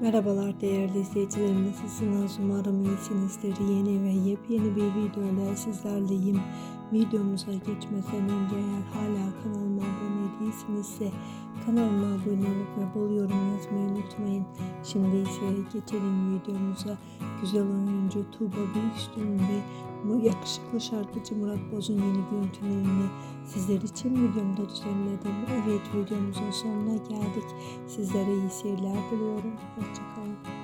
Merhabalar değerli izleyicilerim nasılsınız umarım iyisinizdir. Yeni ve yepyeni bir video ile sizlerleyim. Videomuza geçmeden önce eğer hala kanalıma abone değilsinizse kanalıma abone olup ve bol yorum yazmayı unutmayın. Şimdi ise geçelim videomuza. Güzel oyuncu Tuğba Büyüküstün ve bu yakışıklı şarkıcı Murat Boz'un yeni görüntülerini sizler için videomda düzenledim. Evet videomuzun sonuna geldik. Sizlere iyi seyirler diliyorum. Hoşçakalın